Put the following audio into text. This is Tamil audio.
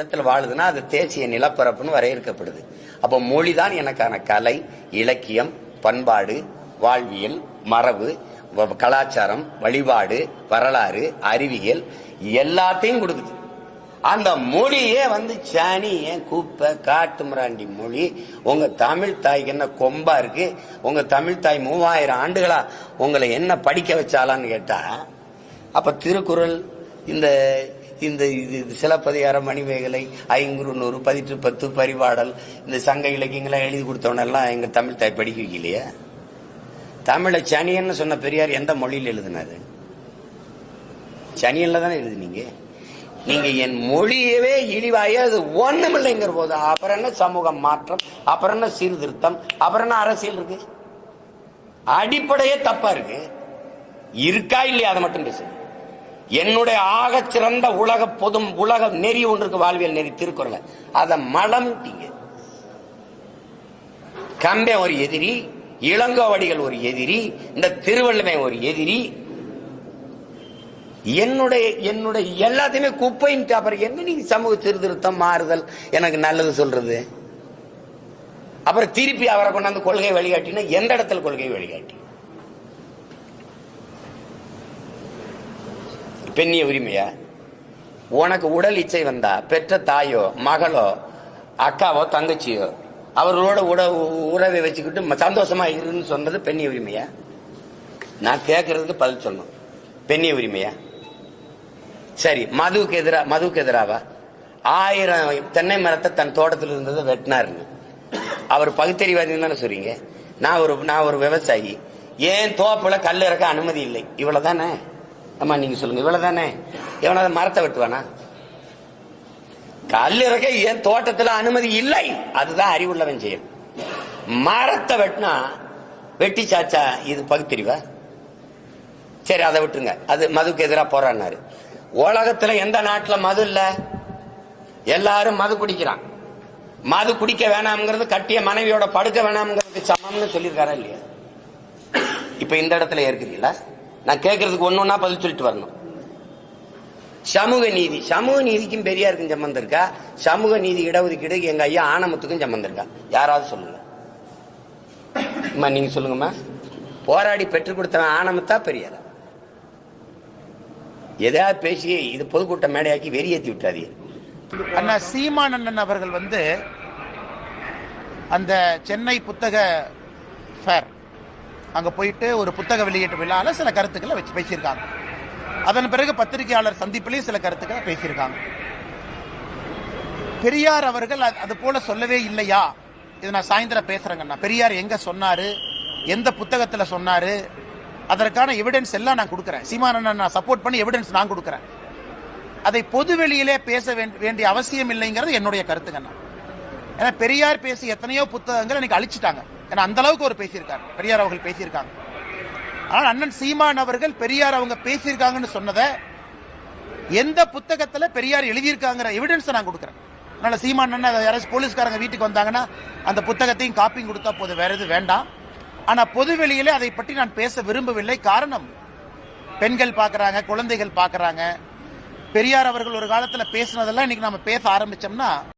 இடத்துல வாழுதுன்னா அது தேசிய நிலப்பரப்புன்னு வரையறுக்கப்படுது. அப்போ மொழிதான் எனக்கான கலை இலக்கியம் பண்பாடு வாழ்வியல் மரபு வ- கலாச்சாரம் வழிபாடு வரலாறு அறிவியல் எல்லாத்தையும் கொடுக்குது. அந்த மொழியே வந்து சாணி ஏன் கூப்பை காட்டு மிராண்டி மொழி உங்க தமிழ் தாய்க்கு என்ன கொம்பா இருக்கு உங்க தமிழ் தாய் மூவாயிரம் ஆண்டுகளா உங்களை என்ன படிக்க வச்சாலான்னு கேட்டா அப்ப திருக்குறள் இந்த இந்த இது சிலப்பதிகாரம் மணிமேகலை ஐங்குறு நூறு பதிற்று பத்து பரிபாடல் இந்த சங்க இலக்கியங்கள்லாம் எழுதி கொடுத்தவனெல்லாம் எங்கள் தமிழ் தாய் படிக்க வைக்கலையே? தமிழை சனியன்னு சொன்ன பெரியார் எந்த மொழியில் எழுதினாரு? சனியனில் தானே எழுதுனீங்க? நீங்க என் மொழியவே இழிவாய அது ஒண்ணுமில்லைங்கிற போது அப்புறம் என்ன சமூக மாற்றம் அப்புறம் என்ன சீர்திருத்தம் அப்புறம் என்ன அரசியல் இருக்கு? அடிப்படையே தப்பா இருக்கு. இருக்கா இல்லையா? அதை மட்டும் பேசுங்க. என்னுடைய ஆகச் சிறந்த உலக பொதும் உலக நெறி ஒன்று வாழ்வியல் நெறி திருக்குறள். அதை மலம்ட்டீங்க கம்பே ஒரு எதிரி இளங்கோவடிகள் ஒரு எதிரி இந்த திருவள்ளுமை ஒரு எதிரி. என்னுடைய என்னுடைய எல்லாத்தையுமே குப்பைன்ட்டு அப்புறம் என்ன நீங்க சமூக சீர்திருத்தம் மாறுதல் எனக்கு நல்லது சொல்றது? அப்புறம் திருப்பி அவரை கொண்டாந்து கொள்கை வழிகாட்டினா எந்த இடத்துல கொள்கை வழிகாட்டி? பெண்ணிய உரிமையா? உனக்கு உடல் இச்சை வந்தா பெற்ற தாயோ மகளோ அக்காவோ தங்கச்சியோ அவர்களோட உட உறவை வச்சுக்கிட்டு சந்தோஷமா இருன்னு சொன்னது பெண்ணிய உரிமையா? நான் கேட்கறதுக்கு பதில் சொல்லணும். பெண்ணிய உரிமையா? சரி மதுவுக்கு எதிராக மதுவுக்கு எதிராவா? ஆயிரம் தென்னை மரத்தை தன் தோட்டத்தில் இருந்ததை வெட்டினாருன்னு அவர் பகுத்தறிவாதின்னு தானே சொல்றீங்க? நான் ஒரு நான் ஒரு விவசாயி. ஏன் தோப்பில் கல் இறக்க அனுமதி இல்லை? இவ்வளோ தானே ஆமா நீங்க சொல்லுங்க. இவ்வளவுதானே? எவனாவது மரத்தை வெட்டுவானா? கல்லிறக்க என் ஏன் தோட்டத்துல அனுமதி இல்லை. அதுதான் அறிவுள்ளவன் செயல். மரத்தை வெட்டினா வெட்டி சாச்சா இது பகுத்தறிவா? சரி அதை விட்டுருங்க. அது மதுக்கு எதிராக போறான்னாரு உலகத்துல எந்த நாட்டுல மது இல்ல? எல்லாரும் மது குடிக்கிறான். மது குடிக்க வேணாம்ங்கிறது கட்டிய மனைவியோட படுக்க வேணாம்ங்கிறதுக்கு சமம்னு சொல்லியிருக்காரா இல்லையா? இப்ப இந்த இடத்துல ஏற்கிறீங்களா நான் கேட்கறதுக்கு ஒன்று ஒன்றா பதில் சொல்லிட்டு வரணும். சமூக நீதி. சமூக நீதிக்கும் பெரியாருக்கும் சம்மந்தம் இருக்கா? சமூக நீதி இடஒதுக்கீடு எங்க ஐயா ஆனமத்துக்கும் சம்மந்தம் இருக்கா? யாராவது சொல்லுங்க. அம்மா நீங்க சொல்லுங்கம்மா. போராடி பெற்றுக் கொடுத்தவன் ஆனமத்தா பெரியாரா? எதையாவது பேசி இது பொதுக்கூட்ட மேடையாக்கி வெறியேற்றி விட்டாதீங்க. அண்ணா சீமான் அண்ணன் அவர்கள் வந்து அந்த சென்னை புத்தக ஃபேர் அங்கே போயிட்டு ஒரு புத்தக வெளியீட்டு விழாவில் சில கருத்துக்களை வச்சு பேசியிருக்காங்க. அதன் பிறகு பத்திரிகையாளர் சந்திப்பிலையும் சில கருத்துக்களை பேசியிருக்காங்க. பெரியார் அவர்கள் அது- அது போல சொல்லவே இல்லையா? இது நான் சாயந்தரம் பேசுறேங்கண்ணா பெரியார் எங்கே சொன்னார்? எந்த புத்தகத்தில் சொன்னார்? அதற்கான எவிடன்ஸ் எல்லாம் நான் கொடுக்குறேன். சீமானண்ணன் நான் சப்போர்ட் பண்ணி எவிடன்ஸ் நான் கொடுக்குறேன். அதை பொது வெளியிலே பேச வேண்டிய அவசியம் இல்லைங்கிறது என்னுடைய கருத்துங்கண்ணா ஏன்னா பெரியார் பேசி எத்தனையோ புத்தகங்கள் எனக்கு அழிச்சிட்டாங்க. ஏன்னா அந்த அளவுக்கு அவர் பேசியிருக்காரு. பெரியார் அவர்கள் பேசியிருக்காங்க. ஆனால் அண்ணன் சீமான் அவர்கள் பெரியார் அவங்க பேசியிருக்காங்கன்னு சொன்னதை எந்த புத்தகத்தில் பெரியார் எழுதியிருக்காங்கிற எவிடன்ஸை நான் கொடுக்குறேன். அதனால் சீமான் அண்ணன் அதை யாராச்சும் போலீஸ்காரங்க வீட்டுக்கு வந்தாங்கன்னா அந்த புத்தகத்தையும் காப்பியும் கொடுத்தா போதும். வேற எதுவும் வேண்டாம். ஆனால் பொது வெளியிலே அதை பற்றி நான் பேச விரும்பவில்லை. காரணம் பெண்கள் பார்க்குறாங்க குழந்தைகள் பார்க்குறாங்க பெரியார் அவர்கள் ஒரு காலத்தில் பேசினதெல்லாம் இன்னைக்கு நம்ம பேச ஆரம்பித்தோம்னா